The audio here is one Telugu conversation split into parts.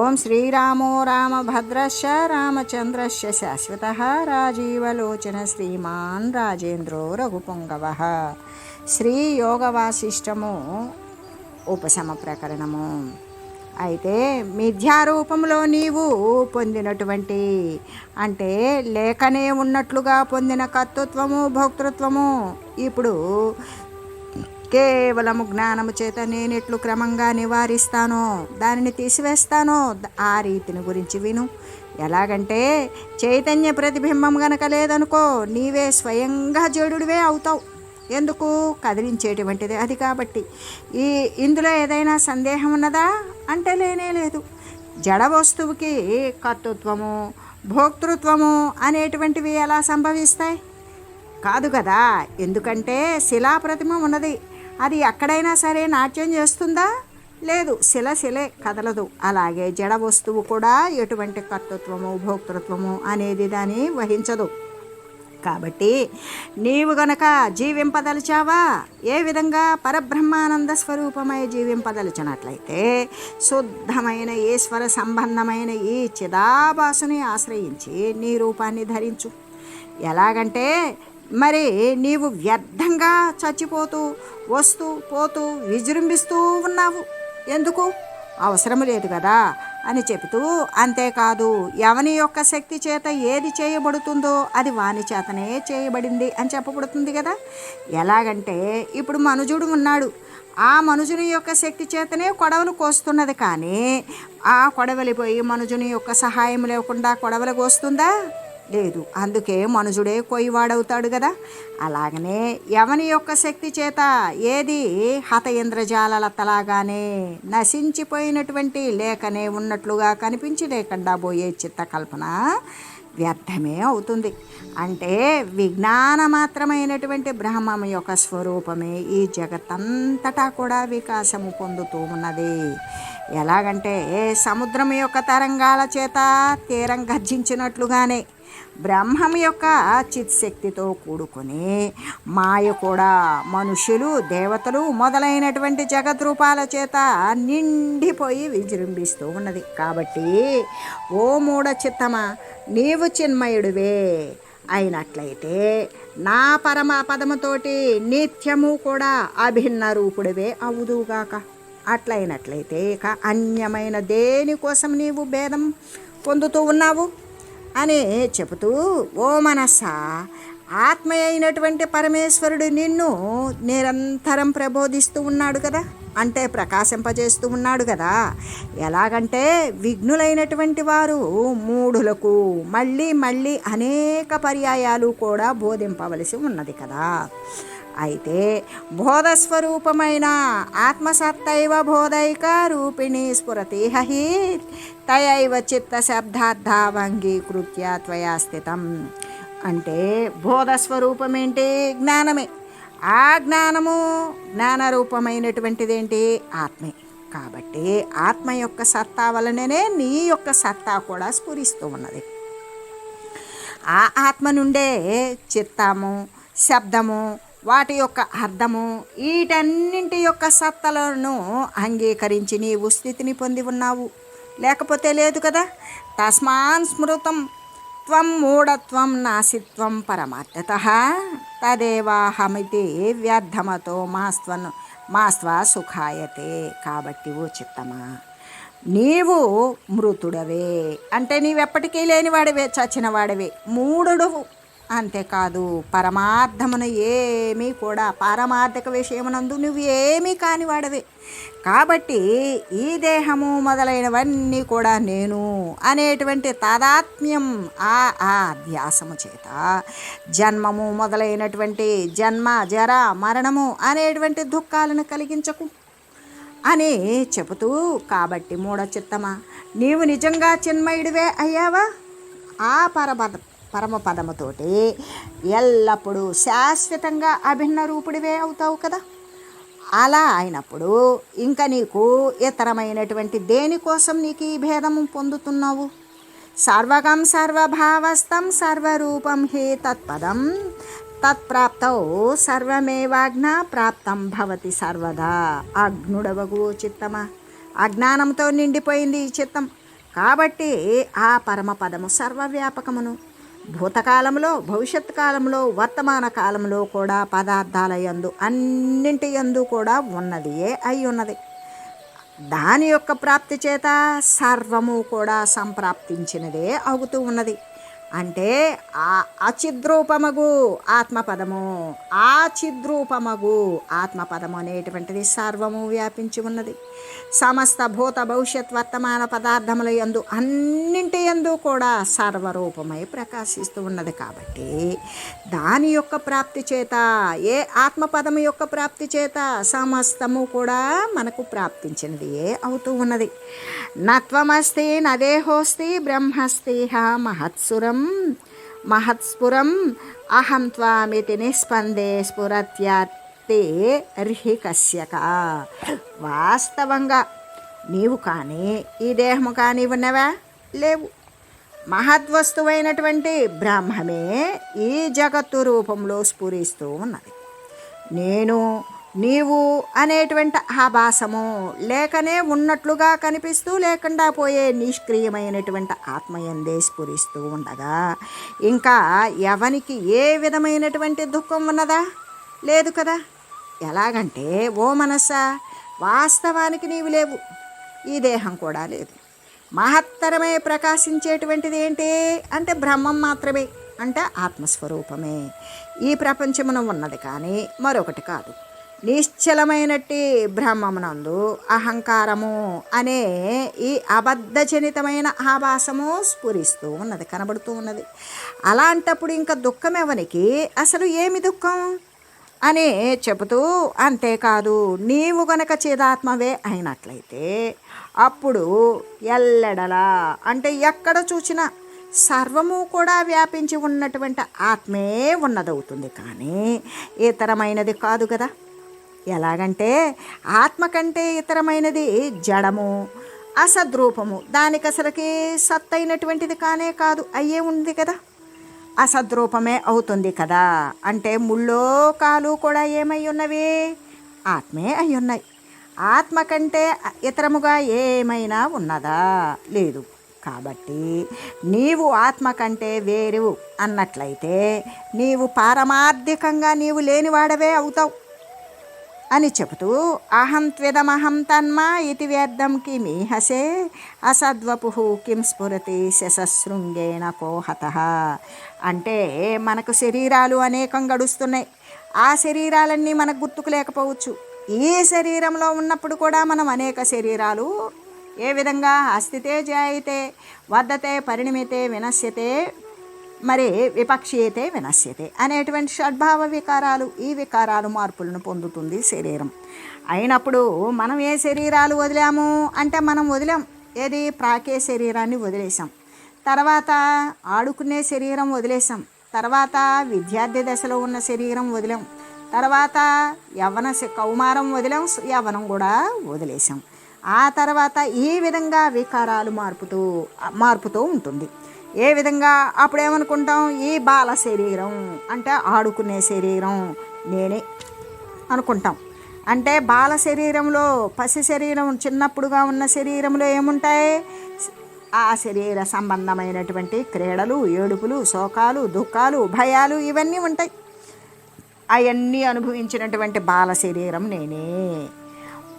ఓం శ్రీరామో రామభద్రశ రామచంద్రశ శాశ్వత రాజీవలోచన శ్రీమాన్ రాజేంద్రో రఘుపొంగవ. శ్రీయోగవాసిష్టము ఉపశమ ప్రకరణము. అయితే మిథ్యారూపంలో నీవు పొందినటువంటి అంటే లేకనే ఉన్నట్లుగా పొందిన కర్తృత్వము భోక్తృత్వము ఇప్పుడు కేవలము జ్ఞానము చేత నేనెట్లు క్రమంగా నివారిస్తానో దానిని తీసివేస్తానో ఆ రీతిని గురించి విను. ఎలాగంటే చైతన్య ప్రతిబింబం గనక లేదనుకో నీవే స్వయంగా జడుడివే అవుతావు. ఎందుకు? కదిలించేటువంటిది అది కాబట్టి. ఈ ఇందులో ఏదైనా సందేహం ఉన్నదా? అంటే లేనే లేదు. జడ వస్తువుకి కర్తృత్వము భోక్తృత్వము అనేటువంటివి ఎలా సంభవిస్తాయి? కాదు కదా. ఎందుకంటే శిలాప్రతిమ ఉన్నది. అది ఎక్కడైనా సరే నాట్యం చేస్తుందా? లేదు శిల శిలే కదలదు. అలాగే జడ వస్తువు కూడా ఎటువంటి కర్తృత్వము భోక్తృత్వము అనేది దాన్ని వహించదు. కాబట్టి నీవు గనక జీవింపదలిచావా? ఏ విధంగా పరబ్రహ్మానంద స్వరూపమై జీవింపదలిచినట్లయితే శుద్ధమైన ఈశ్వర సంబంధమైన ఈ చిదాభాసుని ఆశ్రయించి నీ రూపాన్ని ధరించు. ఎలాగంటే మరి నీవు వ్యర్థంగా చచ్చిపోతూ వస్తూ పోతూ విజృంభిస్తూ ఉన్నావు. ఎందుకు? అవసరం లేదు కదా అని చెబుతూ అంతేకాదు ఎవని యొక్క శక్తి చేత ఏది చేయబడుతుందో అది వాని చేతనే చేయబడింది అని చెప్పబడుతుంది కదా. ఎలాగంటే ఇప్పుడు మనుజుడు ఉన్నాడు. ఆ మనుజుని యొక్క శక్తి చేతనే కొడవలు కోస్తున్నది కానీ ఆ కొడవలిపోయి మనుజుని యొక్క సహాయం లేకుండా కొడవలు కోస్తుందా? లేదు. అందుకే మనుషుడే కొయ్యవాడవుతాడు కదా అలాగనే ఎవని యొక్క శక్తి చేత ఏది? హత ఇంద్రజాలతలాగానే నశించిపోయినటువంటి లేకనే ఉన్నట్లుగా కనిపించి లేకుండా పోయే చిత్తకల్పన వ్యర్థమే అవుతుంది. అంటే విజ్ఞాన మాత్రమైనటువంటి బ్రహ్మం యొక్క స్వరూపమే ఈ జగత్తంతటా కూడా వికాసము పొందుతూ ఉన్నది. ఎలాగంటే సముద్రం యొక్క తరంగాల చేత తీరం గర్జించినట్లుగానే బ్రహ్మం యొక్క చిత్శక్తితో కూడుకొని మాయ కూడా మనుషులు దేవతలు మొదలైనటువంటి జగద్రూపాల చేత నిండిపోయి విజృంభిస్తూ ఉన్నది. కాబట్టి ఓ మూఢ చిత్తమా నీవు చిన్మయుడివే అయినట్లయితే నా పరమ పదముతోటి నిత్యము కూడా అభిన్న రూపుడివే అవుదుగాక అట్లయినట్లయితే ఇక అన్యమైన దేనికోసం నీవు భేదం పొందుతూ ఉన్నావు? అని చెబుతూ ఓ మనస్స ఆత్మ అయినటువంటి పరమేశ్వరుడు నిన్ను నిరంతరం ప్రబోధిస్తూ ఉన్నాడు కదా అంటే ప్రకాశింపజేస్తూ ఉన్నాడు కదా. ఎలాగంటే విఘ్నులైనటువంటి వారు మూఢులకు మళ్ళీ మళ్ళీ అనేక పర్యాయాలు కూడా బోధింపవలసి ఉన్నది కదా. అయితే బోధస్వరూపమైన ఆత్మసత్తైవ బోధైక రూపిణి స్ఫురతిహి తయైవ చిత్తశబ్దార్థావంగీకృత్య త్వయా స్థితం. అంటే బోధస్వరూపమేంటి? జ్ఞానమే. ఆ జ్ఞానము జ్ఞానరూపమైనటువంటిదేంటి? ఆత్మే. కాబట్టి ఆత్మ యొక్క సత్తా వలననే నీ యొక్క సత్తా కూడా స్ఫురిస్తూ ఉన్నది. ఆ ఆత్మ నుండే చిత్తము శబ్దము వాటి యొక్క అర్థము వీటన్నింటి యొక్క సత్తలను అంగీకరించి నీవు స్థితిని పొంది ఉన్నావు. లేకపోతే లేదు కదా? తస్మాన్ స్మృతం త్వం మూఢత్వం నాసిత్వం పరమార్థత. తదేవాహమితి వ్యర్థమతో మాస్త్వను మాస్త్వ సుఖాయతే కాబట్టి ఓ చిత్తమా? నీవు మృతుడవే. అంటే నీవెప్పటికీ లేనివాడవే చచ్చిన వాడివే అంతేకాదు పరమార్థమును ఏమీ కూడా పారమార్థిక విషయమునందు నువ్వు ఏమీ కాని వాడవే కాబట్టి ఈ దేహము మొదలైనవన్నీ కూడా నేను అనేటువంటి తాదాత్మ్యం ఆ ఆ అభ్యాసము చేత జన్మము మొదలైనటువంటి జన్మ జర మరణము అనేటువంటి దుఃఖాలను కలిగించకు. అని చెబుతూ కాబట్టి మూఢ చిత్తమా నీవు నిజంగా చిన్మయుడివే అయ్యావా? ఆ పరమ పరమపదముతోటి ఎల్లప్పుడూ శాశ్వతంగా అభిన్న రూపుడివే అవుతావు కదా. అలా అయినప్పుడు ఇంకా నీకు ఇతరమైనటువంటి దేనికోసం నీకు ఈ భేదము పొందుతున్నావు? సర్వగం సర్వభావస్థం సర్వరూపం హి తత్పదం తత్ప్రాప్తౌ సర్వమేవాజ్ఞ ప్రాప్తం భవతి సర్వదా. అగ్నుడవగు చిత్తమా? అజ్ఞానంతో నిండిపోయింది ఈ చిత్తం. కాబట్టి ఆ పరమపదము సర్వవ్యాపకమును భూతకాలంలో భవిష్యత్ కాలంలో వర్తమాన కాలంలో కూడా పదార్థాల యందు అన్నింటి యందు కూడా ఉన్నదియే అయి ఉన్నది. దాని యొక్క ప్రాప్తి చేత సర్వము కూడా సంప్రాప్తించినదే అవుతూ ఉన్నది. అంటే ఆ అచిద్రూపమగు ఆత్మపదము ఆ చిద్రూపమగు ఆత్మపదము అనేటువంటిది సర్వము వ్యాపించి ఉన్నది. సమస్త భూత భవిష్యత్ వర్తమాన పదార్థముల యందు అన్నింటి యందు కూడా సర్వరూపమై ప్రకాశిస్తూ ఉన్నది కాబట్టి దాని యొక్క ప్రాప్తి చేత ఏ ఆత్మపదము యొక్క ప్రాప్తి చేత సమస్తము కూడా మనకు ప్రాప్తించినది ఏ అవుతూ ఉన్నది. నత్వమస్తి నదేహోస్తి బ్రహ్మస్తిహ మహత్సురం మహత్స్ఫురం అహం త్వామితి నిస్పందే తే అర్హి కశ్యక. వాస్తవంగా నీవు కానీ ఈ దేహము కానీ ఉన్నవా? లేవు. మహద్వస్తువైనటువంటి బ్రహ్మమే ఈ జగత్తు రూపంలో స్ఫురిస్తూ ఉన్నది. నేను నీవు అనేటువంటి ఆభాసము లేకనే ఉన్నట్లుగా కనిపిస్తూ లేకుండా పోయే నిష్క్రియమైనటువంటి ఆత్మయందే స్ఫురిస్తూ ఉండగా ఇంకా ఎవనికి ఏ విధమైనటువంటి దుఃఖం ఉన్నదా? లేదు కదా? ఎలాగంటే ఓ మనస్సా వాస్తవానికి నీవు లేవు. ఈ దేహం కూడా లేదు. మహత్తరమే ప్రకాశించేటువంటిది ఏంటి? అంటే బ్రహ్మం మాత్రమే అంటే ఆత్మస్వరూపమే. ఈ ప్రపంచమున ఉన్నది కానీ మరొకటి కాదు. నిశ్చలమైనట్టి బ్రహ్మమునందు అహంకారము అనే ఈ అబద్ధజనితమైన ఆభాసము స్ఫురిస్తూ ఉన్నది కనబడుతూ ఉన్నది. అలాంటప్పుడు ఇంకా దుఃఖం ఎవనికి? అసలు ఏమి దుఃఖం? అని చెబుతూ అంతేకాదు నీవు గనక చేదాత్మవే అయినట్లయితే అప్పుడు ఎల్లెడలా అంటే ఎక్కడ చూసినా సర్వము కూడా వ్యాపించి ఉన్నటువంటి ఆత్మే ఉన్నదవుతుంది. కానీ ఇతరమైనది కాదు కదా. ఎలాగంటే ఆత్మ కంటే ఇతరమైనది జడము అసద్రూపము. దానికి అసలుకి సత్తైనటువంటిది కానే కాదు అయ్యే ఉంది కదా. అసద్రూపమే అవుతుంది కదా. అంటే ముళ్ళో కాలు కూడా ఏమై ఉన్నవి ఆత్మే అయి ఉన్నాయి ఆత్మ కంటే ఇతరముగా ఏమైనా ఉన్నదా? లేదు. కాబట్టి నీవు ఆత్మ కంటే వేరు అన్నట్లయితే నీవు పారమార్థికంగా నీవు లేనివాడవే అవుతావు. అని చెబుతూ అహం త్విదమహం తన్మా ఇతి వ్యర్థం కిమీహసే అసద్వపు కిం స్ఫురతి శశశృంగేణ కోహత? అంటే మనకు శరీరాలు అనేకం గడుస్తున్నాయి. ఆ శరీరాలన్నీ మనకు గుర్తుకు లేకపోవచ్చు. ఈ శరీరంలో ఉన్నప్పుడు కూడా మనం అనేక శరీరాలు ఏ విధంగా అస్థితే జాయితే వద్దతే పరిణమితే వినశ్యతే మరి విపక్షీయతే వినశ్యతే అనేటువంటి షడ్భావ వికారాలు ఈ వికారాలు మార్పులను పొందుతుంది శరీరం. అయినప్పుడు మనం ఏ శరీరాలు వదిలాము? అంటే మనం వదిలాం. ఏది? ప్రాకే శరీరాన్ని వదిలేసాం తర్వాత ఆడుకునే శరీరం వదిలేసాం తర్వాత విద్యార్థి దశలో ఉన్న శరీరం వదిలాం. తర్వాత యవ్వన శ- కౌమారం వదిలాం. యవ్వనం కూడా వదిలేసాం ఆ తర్వాత ఈ విధంగా వికారాలు మార్పుతూ మార్పుతూ ఉంటుంది. ఏ విధంగా అప్పుడేమనుకుంటాం? ఈ బాల శరీరం అంటే ఆడుకునే శరీరం నేనే అనుకుంటాం. అంటే బాల శరీరంలో పసి శరీరం చిన్నప్పుడుగా ఉన్న శరీరంలో ఏముంటాయి? ఆ శరీర సంబంధమైనటువంటి క్రీడలు ఏడుపులు శోకాలు దుఃఖాలు భయాలు ఇవన్నీ ఉంటాయి. అవన్నీ అనుభవించినటువంటి బాల శరీరం నేనే.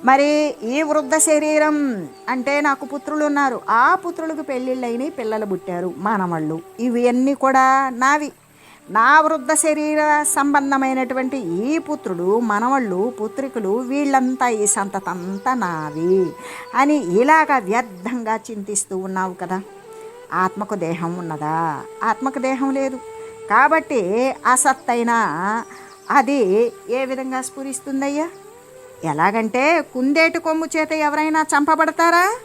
మరి ఈ వృద్ధ శరీరం అంటే నాకు పుత్రులు ఉన్నారు. ఆ పుత్రులకు పెళ్ళిళ్ళైన పిల్లలు పుట్టారు మానవాళ్ళు. ఇవన్నీ కూడా నావి. నా వృద్ధ శరీర సంబంధమైనటువంటి ఈ పుత్రుడు మనవళ్ళు పుత్రికులు వీళ్ళంతా ఈ సంతతంతా నావి అని ఇలాగ వ్యర్థంగా చింతిస్తూ ఉన్నావు కదా. ఆత్మకు దేహం ఉన్నదా? ఆత్మకు దేహం లేదు. కాబట్టి అసత్తైన అది ఏ విధంగా స్ఫురిస్తుందయ్యా? ఎలాగంటే కుందేటి కొమ్ము చేత ఎవరైనా చంపబడతారా?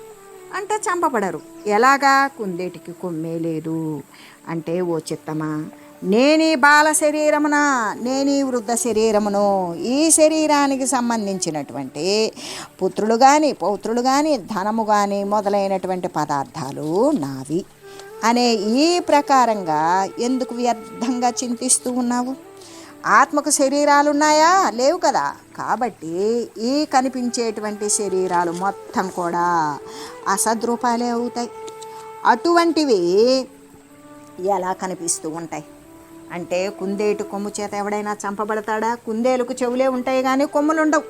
అంటే చంపబడరు. ఎలాగా? కుందేటికి కొమ్మే లేదు. అంటే ఓ చిత్తమా నేనీ బాల శరీరమున నేనీ వృద్ధ శరీరమును ఈ శరీరానికి సంబంధించినటువంటి పుత్రులు కానీ పౌత్రులు కానీ ధనము కానీ మొదలైనటువంటి పదార్థాలు నావి. అనే ఈ ప్రకారంగా ఎందుకు వ్యర్థంగా చింతిస్తూ ఉన్నావు? ఆత్మకు శరీరాలు ఉన్నాయా లేవు కదా. కాబట్టి ఈ కనిపించేటువంటి శరీరాలు మొత్తం కూడా అసద్రూపాలే అవుతాయి. అటువంటివి ఎలా కనిపిస్తూ ఉంటాయి? అంటే కుందేటు కొమ్ము చేత ఎవడైనా చంపబడతాడా? కుందేలుకు చెవులే ఉంటాయి కానీ కొమ్ములు ఉండవు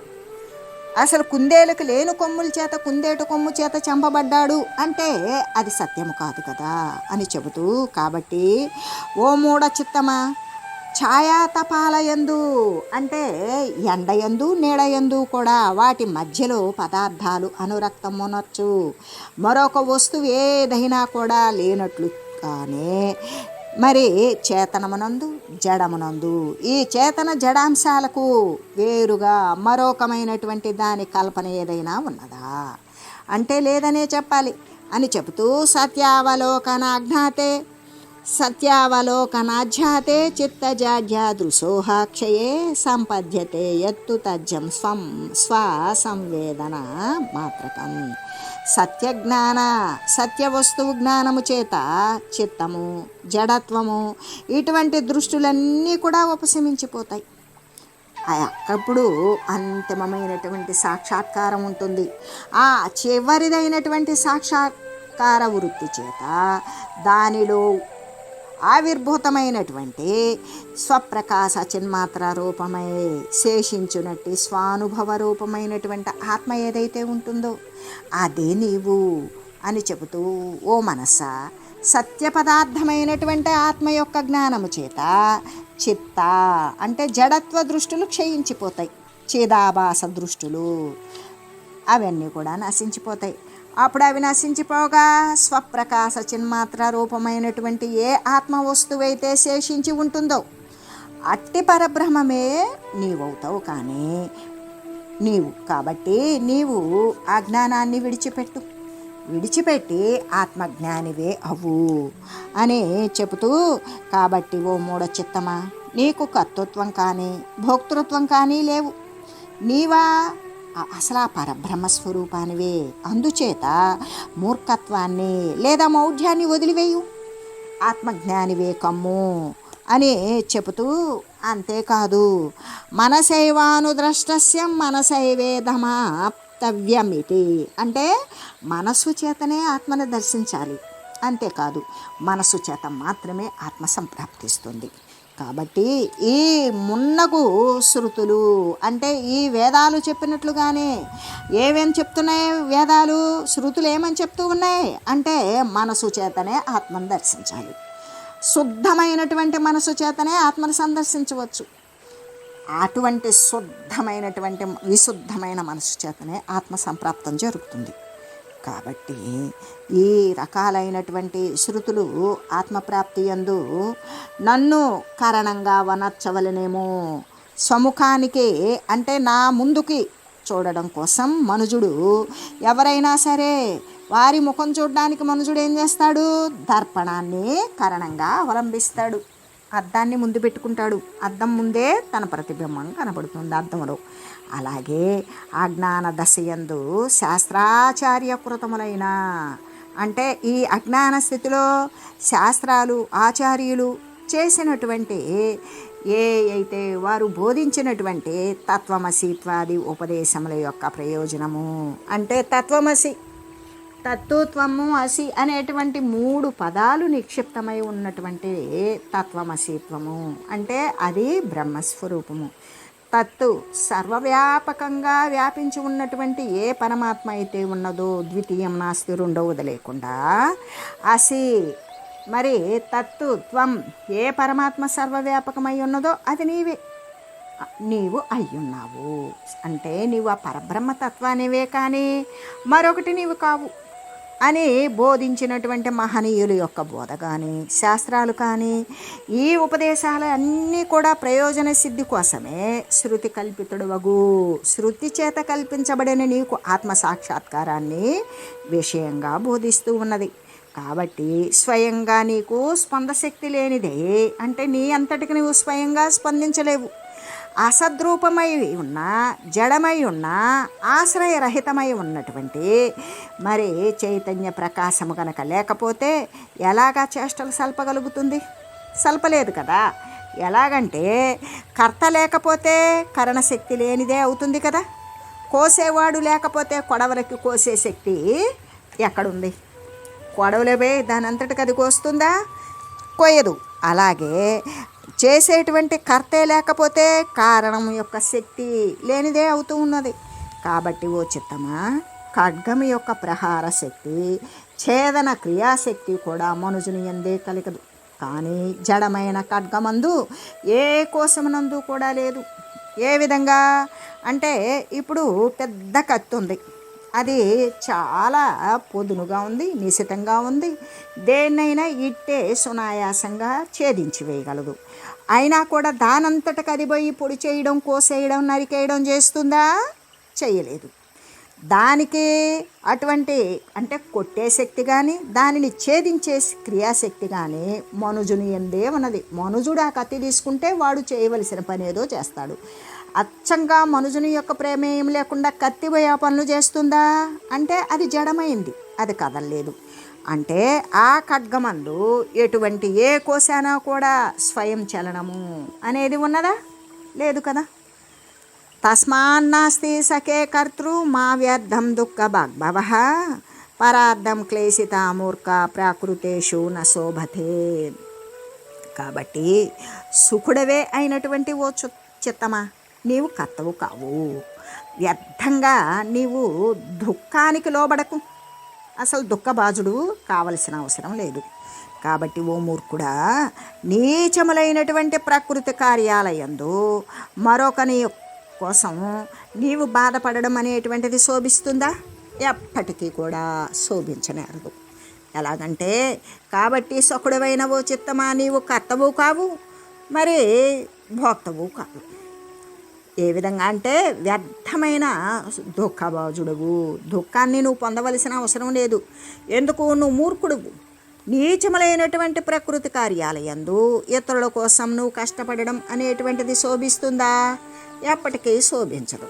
అసలు కుందేలుకు లేని కొమ్ముల చేత కుందేటు కొమ్ము చేత చంపబడ్డాడు అంటే అది సత్యము కాదు కదా అని చెబుతూ కాబట్టి ఓ మూడ చిత్తమా ఛాయాతపాలయందు అంటే ఎండయందు నీడయందు కూడా వాటి మధ్యలో పదార్థాలు అనురక్తమునొచ్చు. మరొక వస్తువు ఏదైనా కూడా లేనట్లు కానీ మరి చేతనమునందు జడమునందు. ఈ చేతన జడాంశాలకు వేరుగా మరొకమైనటువంటి దాని కల్పన ఏదైనా ఉన్నదా? అంటే లేదనే చెప్పాలి. అని చెబుతూ సత్యావలోకన అజ్ఞాతే సత్యావలోకనాధ్యాతే చిత్తజాడ్యాదృశోహాక్షయే సంపద్యతే ఎత్తు తజ్జం స్వం స్వ సంవేదన మాత్రకం. సత్యజ్ఞాన సత్యవస్తువు జ్ఞానము చేత చిత్తము జడత్వము ఇటువంటి దృష్టులన్నీ కూడా ఉపశమించిపోతాయి. అప్పుడు అంతిమమైనటువంటి సాక్షాత్కారం ఉంటుంది. ఆ చివరిదైనటువంటి సాక్షాత్కార వృత్తి చేత దానిలో ఆవిర్భూతమైనటువంటి స్వప్రకాశ చిన్మాత్ర రూపమై శేషించునట్టి స్వానుభవ రూపమైనటువంటి ఆత్మ ఏదైతే ఉంటుందో అదే నీవు అని చెబుతూ ఓ మనస సత్య పదార్థమైనటువంటి ఆత్మ యొక్క జ్ఞానము చేత చిత్త అంటే జడత్వ దృష్టులు క్షయించిపోతాయి. చేదాభాస దృష్టులు అవన్నీ కూడా నశించిపోతాయి. అప్పుడు అవి నశించిపోగా స్వప్రకాశ చిన్మాత్ర రూపమైనటువంటి ఏ ఆత్మ వస్తువైతే శేషించి ఉంటుందో అట్టి పరబ్రహ్మమే నీవవుతావు కానీ నీవు కాబట్టి నీవు ఆ జ్ఞానాన్ని విడిచిపెట్టు. విడిచిపెట్టి ఆత్మజ్ఞానివే అవ్వు అని చెబుతూ కాబట్టి ఓ మూఢ చిత్తమా నీకు కర్తృత్వం కానీ భోక్తృత్వం కానీ లేవు. నీవా అసలు ఆ పరబ్రహ్మస్వరూపానివే అందుచేత మూర్ఖత్వాన్ని లేదా మౌఢ్యాన్ని వదిలివేయు. ఆత్మజ్ఞానివే కమ్ము అని చెబుతూ అంతేకాదు. మనసైవానుద్రష్టస్య మనసైవేదమాప్తవ్యమిటి అంటే మనస్సు చేతనే ఆత్మను దర్శించాలి. అంతేకాదు మనస్సు చేత మాత్రమే ఆత్మ సంప్రాప్తిస్తుంది. కాబట్టి ఈ మున్నగు శృతులు అంటే ఈ వేదాలు చెప్పినట్లుగానే ఏవేం చెప్తున్నాయి వేదాలు? శృతులు ఏమని చెప్తూ ఉన్నాయి? అంటే మనసు చేతనే ఆత్మను దర్శించాలి. శుద్ధమైనటువంటి మనసు చేతనే ఆత్మను సందర్శించవచ్చు. అటువంటి శుద్ధమైనటువంటి విశుద్ధమైన మనసు చేతనే ఆత్మ సంప్రాప్తం జరుగుతుంది. కాబట్టి ఈ రకాలైనటువంటి శృతులు ఆత్మప్రాప్తి ఎందు నన్ను కారణంగా వనర్చవలనేమో. స్వముఖానికే అంటే నా ముందుకి చూడడం కోసం మనుజుడు ఎవరైనా సరే వారి ముఖం చూడడానికి మనుజుడు ఏం చేస్తాడు? దర్పణాన్ని కారణంగా అవలంబిస్తాడు. అద్దాన్ని ముందు పెట్టుకుంటాడు. అద్దం ముందే తన ప్రతిబింబం కనబడుతుంది అద్దంలో అలాగే అజ్ఞాన దశయందు శాస్త్రాచార్యకృతములైన అంటే ఈ అజ్ఞాన స్థితిలో శాస్త్రాలు ఆచార్యులు చేసినటువంటి ఏ అయితే వారు బోధించినటువంటి తత్వమసిత్వాది ఉపదేశముల యొక్క ప్రయోజనము. అంటే తత్వమసి తత్వత్వము అసి అనేటువంటి మూడు పదాలు నిక్షిప్తమై ఉన్నటువంటి తత్వమసిత్వము. అంటే అది బ్రహ్మస్వరూపము. తత్తు సర్వవ్యాపకంగా వ్యాపించి ఉన్నటువంటి ఏ పరమాత్మ అయితే ఉన్నదో ద్వితీయం నాస్తి రెండవది లేకుండా అసి మరి తత్తు త్వం ఏ పరమాత్మ సర్వవ్యాపకమై ఉన్నదో అది నీవే. నీవు అయ్యున్నావు. అంటే నీవు ఆ పరబ్రహ్మతత్వానివే కానీ మరొకటి నీవు కావు. అని బోధించినటువంటి మహనీయుల యొక్క బోధ కానీ శాస్త్రాలు కానీ ఈ ఉపదేశాలు అన్నీ కూడా ప్రయోజన సిద్ధి కోసమే శృతి కల్పితుడు వగు శృతి చేత కల్పించబడిన నీకు ఆత్మ సాక్షాత్కారాన్ని విషయంగా బోధిస్తూ ఉన్నది. కాబట్టి స్వయంగా నీకు స్పందశక్తి లేనిదే అంటే నీ అంతటికి నువ్వు స్వయంగా స్పందించలేవు. అసద్రూపమై ఉన్న జడమై ఉన్న ఆశ్రయరహితమై ఉన్నటువంటి మరి చైతన్య ప్రకాశము కనుక లేకపోతే ఎలాగా చేష్టలు సల్పగలుగుతుంది? సల్పలేదు కదా. ఎలాగంటే కర్త లేకపోతే కరణశక్తి లేనిదే అవుతుంది కదా. కోసేవాడు లేకపోతే కొడవలకి కోసే శక్తి ఎక్కడుంది? కొడవలవే దాని అంతటికి అది కోస్తుందా? కోయదు. అలాగే చేసేటువంటి కర్తే లేకపోతే కారణం యొక్క శక్తి లేనిదే అవుతూ ఉన్నది. కాబట్టి ఓ చిత్తమా ఖడ్గం యొక్క ప్రహార శక్తి ఛేదన క్రియాశక్తి కూడా మనుజుని ఎందే కలగదు. కానీ జడమైన ఖడ్గమందు ఏ కోసమునందు కూడా లేదు. ఏ విధంగా? అంటే ఇప్పుడు పెద్ద కత్తి ఉంది. అది చాలా పొదునుగా ఉంది నిశితంగా ఉంది. దేన్నైనా ఇట్టే సునాయాసంగా ఛేదించి వేయగలదు. అయినా కూడా దానంతట కదిపోయి పొడి చేయడం కోసేయడం నరికేయడం చేస్తుందా? చేయలేదు. దానికి అటువంటి అంటే కొట్టే శక్తి కానీ దానిని ఛేదించే క్రియాశక్తి కానీ మనుజుని ఎందే ఉన్నది. మనుజుడు ఆ కత్తి తీసుకుంటే వాడు చేయవలసిన పని ఏదో చేస్తాడు. అచ్చంగా మనుజుని యొక్క ప్రేమ ఏం లేకుండా కత్తిపోయే పనులు చేస్తుందా? అంటే అది జడమైంది. అది కదలలేదు. అంటే ఆ ఖడ్గమందు ఎటువంటి ఏ కోశానా కూడా స్వయం చలనము అనేది ఉన్నదా? లేదు కదా. తస్మాన్నాస్తి సఖే కర్తృ మా వ్యర్థం దుఃఖ భగ్భవ. పరార్థం క్లేశిత మూర్ఖ ప్రాకృతేషు నశోభతే. కాబట్టి సుఖుడవే అయినటువంటి ఓ చు చిత్తమా? నీవు కర్తవు కావు. వ్యర్థంగా నీవు దుఃఖానికి లోబడకు. అసలు దుఃఖబాజుడు కావలసిన అవసరం లేదు. కాబట్టి ఓ మూర్ఖుడా నీచములైనటువంటి ప్రకృతి కార్యాలయందు మరొకని కోసం నీవు బాధపడడం అనేటువంటిది శోభిస్తుందా? ఎప్పటికీ కూడా శోభించనేరదు. ఎలాగంటే కాబట్టి సొకుడవైన ఓ చిత్తమా నీవు కర్తవు కావు? మరి భోక్తవు కావు ఏ విధంగా అంటే వ్యర్థమైన దుఃఖబాజుడవు దుఃఖాన్ని నువ్వు పొందవలసిన అవసరం లేదు. ఎందుకు? నువ్వు మూర్ఖుడువు. నీచములైనటువంటి ప్రకృతి కార్యాలయందు ఇతరుల కోసం నువ్వు కష్టపడడం అనేటువంటిది శోభిస్తుందా? ఎప్పటికీ శోభించదు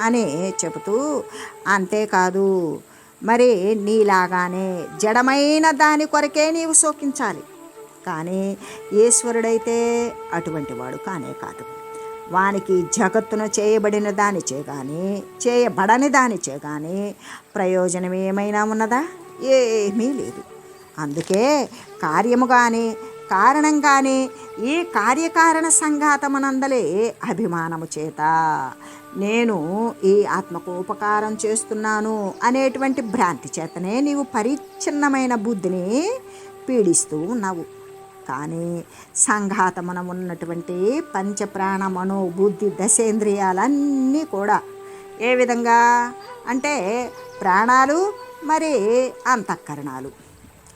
అని చెబుతూ అంతేకాదు మరి నీలాగానే జడమైన దాని కొరకే నీవు శోకించాలి. కానీ ఈశ్వరుడైతే అటువంటి వాడు కానే కాదు. వానికి జగత్తున చేయబడిన దానిచే కానీ చేయబడని దానిచే కానీ ప్రయోజనం ఏమైనా ఉన్నదా? ఏమీ లేదు. అందుకే కార్యము కానీ కారణం కానీ ఈ కార్యకారణ సంఘాతమునందలే అభిమానము చేత. నేను ఈ ఆత్మకు ఉపకారం చేస్తున్నాను అనేటువంటి భ్రాంతి చేతనే నీవు పరిచ్ఛిన్నమైన బుద్ధిని పీడిస్తూ ఉన్నావు. కానీ సంఘాతమున ఉన్నటువంటి పంచప్రాణ మనోబుద్ధి దశేంద్రియాలన్నీ కూడా ఏ విధంగా? అంటే ప్రాణాలు మరి అంతఃకరణాలు.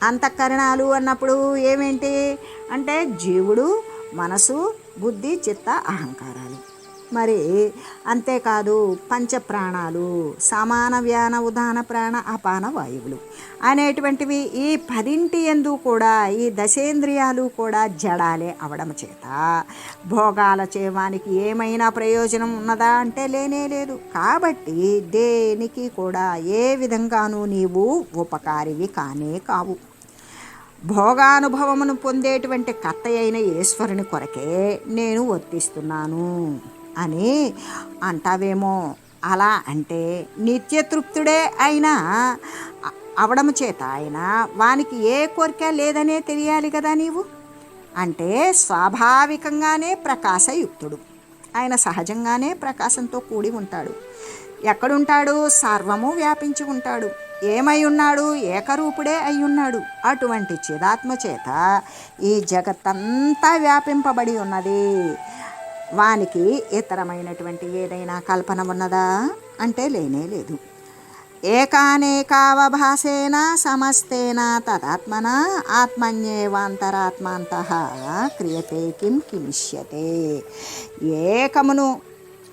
అంతఃకరణాలు అన్నప్పుడు ఏమేంటి? అంటే జీవుడు మనసు బుద్ధి చిత్త అహంకారాలు. మరి అంతేకాదు పంచప్రాణాలు సమాన వ్యాన ఉదాన ప్రాణ అపాన వాయువులు. అనేటువంటివి ఈ పదింటి ఎందు కూడా ఈ దశేంద్రియాలు కూడా జడాలే అవడం చేత. భోగాల చేవానికి ఏమైనా ప్రయోజనం ఉన్నదా అంటే లేనే లేదు. కాబట్టి దేనికి కూడా ఏ విధంగానూ నీవు ఉపకారివి కానే కావు. భోగానుభవమును పొందేటువంటి కర్త అయిన ఈశ్వరుని కొరకే నేను వర్తిస్తున్నాను. అని అంటావేమో. అలా అంటే నిత్యతృప్తుడే అయినా అవడం చేత ఆయన వానికి ఏ కోరిక లేదనే తెలియాలి కదా నీవు? అంటే స్వాభావికంగానే ప్రకాశయుక్తుడు. ఆయన సహజంగానే ప్రకాశంతో కూడి ఉంటాడు. ఎక్కడుంటాడు? సర్వము వ్యాపించి ఉంటాడు. ఏమై ఉన్నాడు? ఏకరూపుడే అయి ఉన్నాడు. అటువంటి చిదాత్మ చేత ఈ జగత్తంతా వ్యాపింపబడి ఉన్నది. వానికి ఇతరమైనటువంటి ఏదైనా కల్పన ఉన్నదా? అంటే లేనే లేదు. ఏకానేకావభాసేన సమస్తేన తదాత్మన ఆత్మన్యేవాంతరాత్మాంత క్రియతే కిం కిమిష్యతే. ఏకమును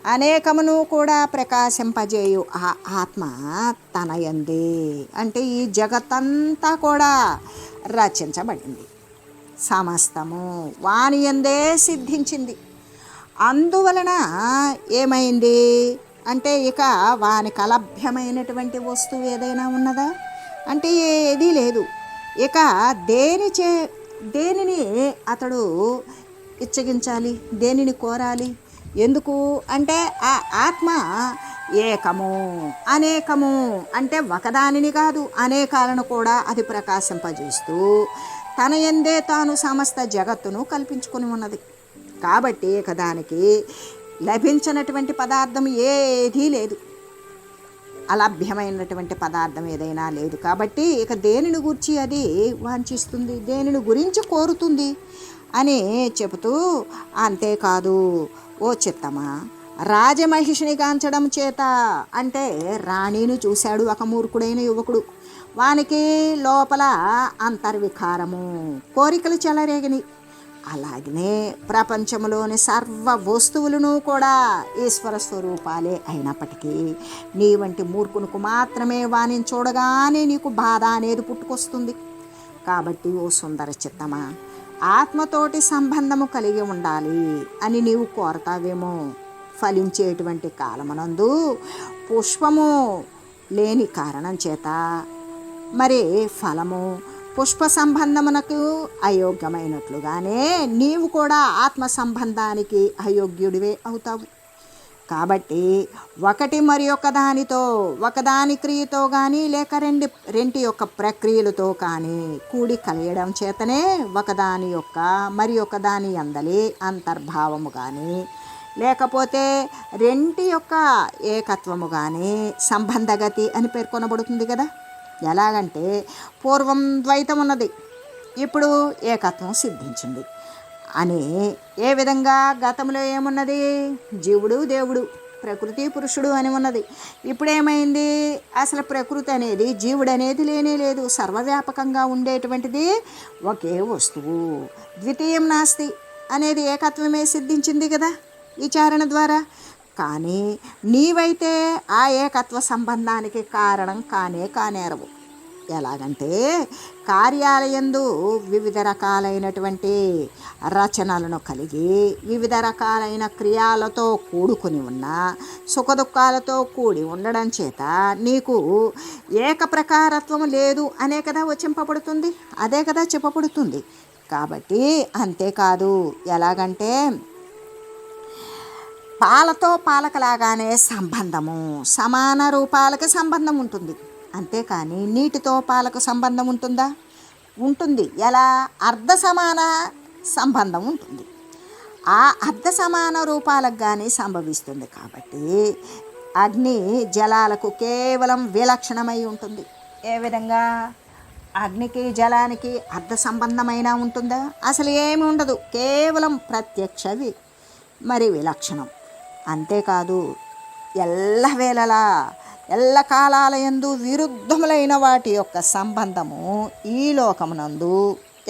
అనేకమును కూడా ప్రకాశింపజేయు ఆ ఆత్మ తనయంది అంటే ఈ జగత్తంతా కూడా రచించబడింది. సమస్తము వాణియందే సిద్ధించింది. అందువలన ఏమైంది? అంటే ఇక వానికి అలభ్యమైనటువంటి వస్తువు ఏదైనా ఉన్నదా? అంటే ఏదీ లేదు. ఇక దేని చే దేనిని అతడు ఇచ్చగించాలి? దేనిని కోరాలి? ఎందుకు? అంటే ఆ ఆత్మ ఏకము అనేకము అంటే ఒకదానిని కాదు అనేకాలను కూడా అది ప్రకాశింపజేస్తూ తన ఎందే తాను సమస్త జగత్తును కల్పించుకొని ఉన్నది. కాబట్టి ఇక దానికి లభించినటువంటి పదార్థం ఏదీ లేదు. అలభ్యమైనటువంటి పదార్థం ఏదైనా లేదు. కాబట్టి ఇక దేనిని గురించి అది వాంఛిస్తుంది? దేనిని గురించి కోరుతుంది? అని చెబుతూ అంతేకాదు ఓ చిత్తమా రాజమహిషిని గాంచడం చేత అంటే రాణిని చూశాడు ఒక మూర్ఖుడైన యువకుడు. వానికి లోపల అంతర్వికారము. కోరికలు చెలరేగినాయి. అలాగనే ప్రపంచంలోని సర్వ వస్తువులను కూడా ఈశ్వర స్వరూపాలే అయినప్పటికీ నీ వంటి మూర్ఖునికి మాత్రమే వాణిని చూడగానే నీకు బాధ అనేది పుట్టుకొస్తుంది. కాబట్టి ఓ సుందర చిత్తమా ఆత్మతోటి సంబంధము కలిగి ఉండాలి అని నీవు కోరతావేమో. ఫలించేటువంటి కాలమనందు పుష్పము లేని కారణం చేత మరి ఫలము పుష్ప సంబంధమునకు అయోగ్యమైనట్లుగానే నీవు కూడా ఆత్మ సంబంధానికి అయోగ్యుడివే అవుతావు. కాబట్టి ఒకటి మరి ఒక దానితో ఒకదాని క్రియతో కానీ లేక రెండు రెంటి యొక్క ప్రక్రియలతో కానీ కూడి కలియడం చేతనే ఒకదాని యొక్క మరి ఒకదాని అందలి అంతర్భావము కానీ లేకపోతే రెంటి యొక్క ఏకత్వము కానీ సంబంధగతి అని పేర్కొనబడుతుంది కదా. ఎలాగంటే పూర్వం ద్వైతం ఉన్నది ఇప్పుడు ఏకత్వం సిద్ధించింది. అని ఏ విధంగా గతంలో ఏమున్నది? జీవుడు దేవుడు ప్రకృతి పురుషుడు అని ఉన్నది. ఇప్పుడు ఏమైంది అసలు ప్రకృతి అనేది జీవుడు అనేది లేనే లేదు. సర్వవ్యాపకంగా ఉండేటువంటిది ఒకే వస్తువు. ద్వితీయం నాస్తి అనేది ఏకత్వమే సిద్ధించింది కదా విచారణ ద్వారా. కానీ నీవైతే ఆ ఏకత్వ సంబంధానికి కారణం కానే కానేరవు. ఎలాగంటే కార్యాలయందు వివిధ రకాలైనటువంటి రచనలను కలిగి వివిధ రకాలైన క్రియాలతో కూడుకుని ఉన్న సుఖదుఖాలతో కూడి ఉండడం చేత నీకు ఏకప్రకారత్వం లేదు అనే కదా వచింపబడుతుంది అదే కదా చెప్పబడుతుంది కాబట్టి అంతేకాదు ఎలాగంటే పాలతో పాలకలాగానే సంబంధము. సమాన రూపాలకి సంబంధం ఉంటుంది. అంతేకాని నీటితో పాలకు సంబంధం ఉంటుందా? ఉంటుంది. ఎలా? అర్ధ సమాన సంబంధం ఉంటుంది. ఆ అర్ధ సమాన రూపాలకు కానీ సంభవిస్తుంది కాబట్టి అగ్ని జలాలకు కేవలం విలక్షణమై ఉంటుంది. ఏ విధంగా? అగ్నికి జలానికి అర్ధ సంబంధమైన ఉంటుందా? అసలు ఏమి ఉండదు. కేవలం ప్రత్యక్షవి. మరి విలక్షణం. అంతేకాదు ఎల్లవేళలా ఎల్లకాలాల ఎందు విరుద్ధములైన వాటి యొక్క సంబంధము ఈ లోకమునందు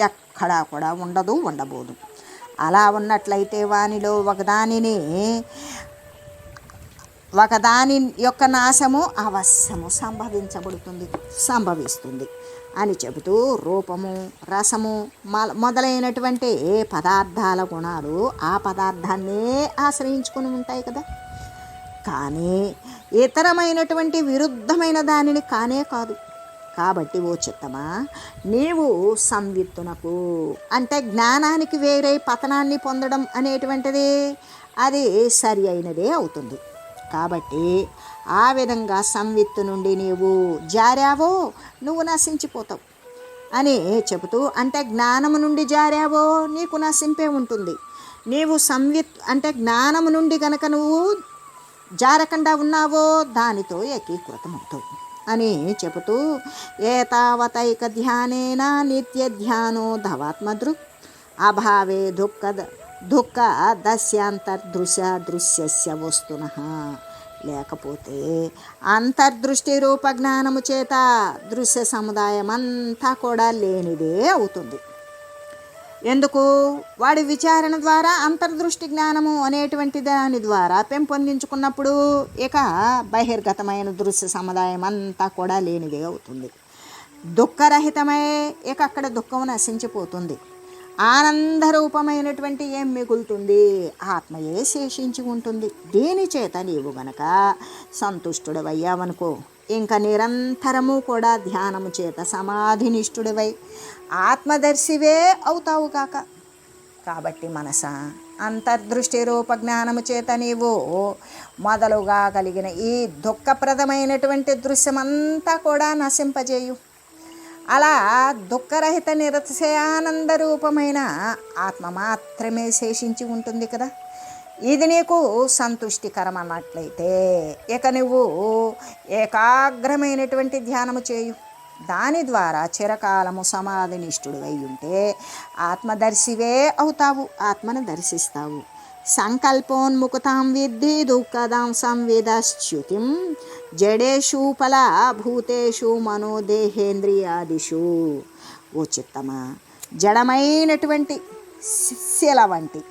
ఎక్కడా కూడా ఉండదు ఉండబోదు. అలా ఉన్నట్లయితే వానిలో ఒకదానిని ఒకదాని యొక్క నాశము అవశ్యము సంభవించబడుతుంది సంభవిస్తుంది. అని చెబుతూ రూపము రసము మొదలైనటువంటి మొదలైనటువంటి పదార్థాల గుణాలు ఆ పదార్థాన్నే ఆశ్రయించుకుని ఉంటాయి కదా. కానీ ఇతరమైనటువంటి విరుద్ధమైన దానిని కానే కాదు. కాబట్టి ఓ చిత్తమా నీవు సంవిత్తునకు అంటే జ్ఞానానికి వేరే పతనాన్ని పొందడం అనేటువంటిది అది సరి అయినదే అవుతుంది. కాబట్టి ఆ విధంగా సంవిత్తు నుండి నీవు జారావో నువ్వు నశించిపోతావు అని చెబుతూ అంటే జ్ఞానము నుండి జారావో నీకు నశింపే ఉంటుంది. నీవు సంవిత్ అంటే జ్ఞానము నుండి గనక నువ్వు జారకుండా ఉన్నావో దానితో ఏకీకృతమవుతావు అని చెబుతూ ఏతావతైక ధ్యానేన నిత్య ధ్యానో ధవాత్మదృక్ అభావే దుఃఖ దుఃఖ దశ్యాంతర్దృశ్య దృశ్యస్య వస్తున. లేకపోతే అంతర్దృష్టి రూప జ్ఞానము చేత దృశ్య సముదాయం అంతా కూడా లేనిదే అవుతుంది. ఎందుకు? వాడి విచారణ ద్వారా అంతర్దృష్టి జ్ఞానము అనేటువంటి దాని ద్వారా పెంపొందించుకున్నప్పుడు ఇక బహిర్గతమైన దృశ్య సముదాయం అంతా కూడా లేనిదే అవుతుంది. దుఃఖరహితమై ఇక అక్కడ దుఃఖం నశించిపోతుంది. ఆనందరూపమైనటువంటి ఏం మిగులుతుంది? ఆత్మయే శేషించి ఉంటుంది. దేని చేత నీవు గనక సంతుష్టుడవయ్యావనుకో ఇంకా నిరంతరము కూడా ధ్యానము చేత సమాధినిష్ఠుడివై ఆత్మదర్శివే అవుతావు కాక కాబట్టి మనస అంతర్దృష్టి రూప జ్ఞానము చేత నీవు మొదలుగా కలిగిన ఈ దుఃఖప్రదమైనటువంటి దృశ్యమంతా కూడా నశింపజేయు. అలా దుఃఖరహిత నిరసయానంద రూపమైన ఆత్మ మాత్రమే శేషించి ఉంటుంది కదా. ఇది నీకు సంతుష్టికరం అన్నట్లయితే ఇక నువ్వు ఏకాగ్రమైనటువంటి ధ్యానము చేయు. దాని ద్వారా చిరకాలము సమాధినిష్ఠుడు అయి ఉంటే ఆత్మదర్శివే అవుతావు ఆత్మను దర్శిస్తావు. సంకల్పోన్ముఖతాం విద్ధి దుఃఖదాం సంవిధశ్చ్యుతిం జడేషు ఫల భూతేషు మనోదేహేంద్రియాదిషు. ఓ చిత్తమా జడమైనటువంటి శిల వంటి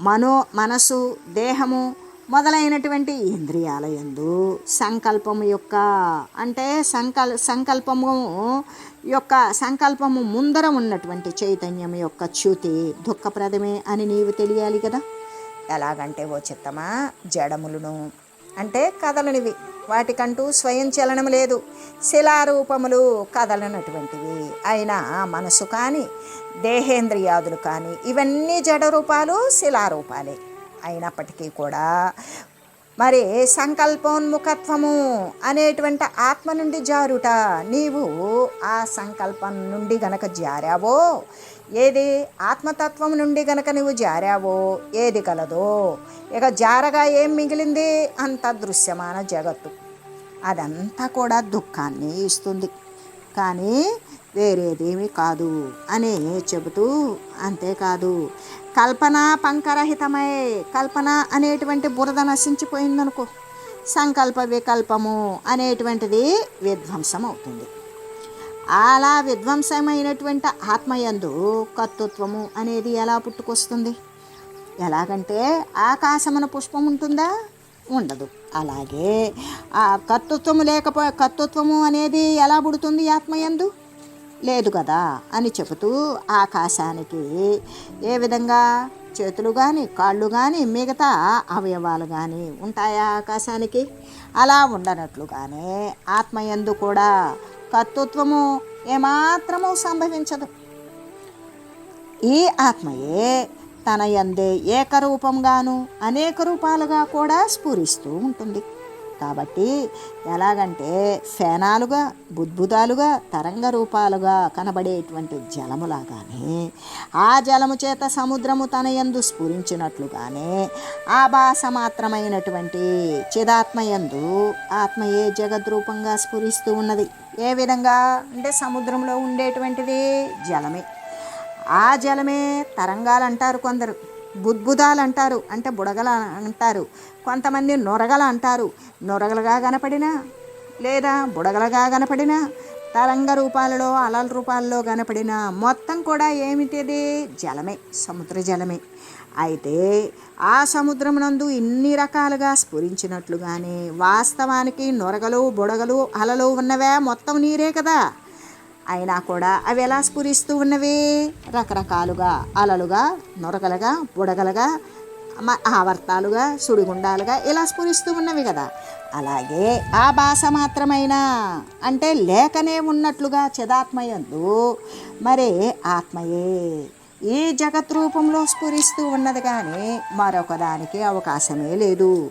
మనో మనసు దేహము మొదలైనటువంటి ఇంద్రియాల ఎందు సంకల్పము యొక్క అంటే సంకల్ సంకల్పము యొక్క సంకల్పము ముందర ఉన్నటువంటి చైతన్యం యొక్క చ్యుతి దుఃఖప్రదమే అని నీవు తెలియాలి కదా. ఎలాగంటే ఓ చిత్తమా జడములను అంటే కదలనివి వాటికంటూ స్వయం చలనం లేదు. శిలారూపములు కదలనటువంటివి అయినా మనసు కానీ దేహేంద్రియాదులు కానీ ఇవన్నీ జడ రూపాలు శిలారూపాలే. అయినప్పటికీ కూడా మరి సంకల్పోన్ముఖత్వము అనేటువంటి ఆత్మ నుండి జారుట నీవు ఆ సంకల్పం నుండి గనక జారావో ఏది ఆత్మతత్వం నుండి గనక నువ్వు జారావో ఏది కలదో ఇక జారగా ఏం మిగిలింది? అంత దృశ్యమాన జగత్తు. అదంతా కూడా దుఃఖాన్ని ఇస్తుంది. కానీ వేరేదేమీ కాదు అని చెబుతూ అంతేకాదు. కల్పన పంకరహితమై కల్పన అనేటువంటి బురద నశించిపోయిందనుకో సంకల్ప వికల్పము అనేటువంటిది విధ్వంసం అవుతుంది అలా విధ్వంసమైనటువంటి ఆత్మయందు కర్తృత్వము అనేది ఎలా పుట్టుకొస్తుంది? ఎలాగంటే ఆకాశమున పుష్పం ఉంటుందా ఉండదు. అలాగే ఆ కర్తృత్వము లేకపో కర్తృత్వము అనేది ఎలా పుడుతుంది ఆత్మయందు? లేదు కదా అని చెబుతూ ఆకాశానికి ఏ విధంగా? చేతులు కానీ కాళ్ళు కానీ మిగతా అవయవాలు కానీ ఉంటాయా ఆకాశానికి? అలా ఉండనట్లుగానే ఆత్మయందు కూడా కర్తృత్వము ఏమాత్రము సంభవించదు. ఈ ఆత్మయే తన యందే ఏకరూపంగాను అనేక రూపాలుగా కూడా స్ఫురిస్తూ ఉంటుంది. కాబట్టి ఎలాగంటే ఫేనాలుగా బుద్భుతాలుగా తరంగ రూపాలుగా కనబడేటువంటి జలములాగానే ఆ జలము చేత సముద్రము తన యందు స్ఫురించినట్లుగానే ఆభాస మాత్రమైనటువంటి చిదాత్మయందు ఆత్మయే జగద్రూపంగా స్ఫురిస్తూ ఉన్నది. ఏ విధంగా? అంటే సముద్రంలో ఉండేటువంటిది జలమే. ఆ జలమే తరంగాలు అంటారు కొందరు. బుద్బుదాలు అంటారు అంటే బుడగల అంటారు కొంతమంది నొరగల అంటారు నొరగలుగా కనపడినా లేదా బుడగలుగా కనపడినా తరంగ రూపాలలో అలల రూపాల్లో కనపడిన మొత్తం కూడా ఏమిటిది? జలమే సముద్ర జలమే. అయితే ఆ సముద్రమునందు ఇన్ని రకాలుగా స్ఫురించినట్లుగానే వాస్తవానికి నొరగలు బుడగలు అలలు ఉన్నవే మొత్తం నీరే కదా. అయినా కూడా అవి ఎలా స్ఫురిస్తూ ఉన్నవి? రకరకాలుగా అలలుగా నొరగలుగా బుడగలుగా మ- ఆవర్తాలుగా సుడిగుండాలుగా ఇలా స్ఫురిస్తూ ఉన్నవి కదా. అలాగే ఆ భాష మాత్రమైనా? అంటే లేకనే ఉన్నట్లుగా చిదాత్మయందు మరే ఆత్మయే ఈ జగత్ రూపంలో స్ఫురిస్తూ ఉన్నది కానీ మరొక దానికి అవకాశమే లేదు.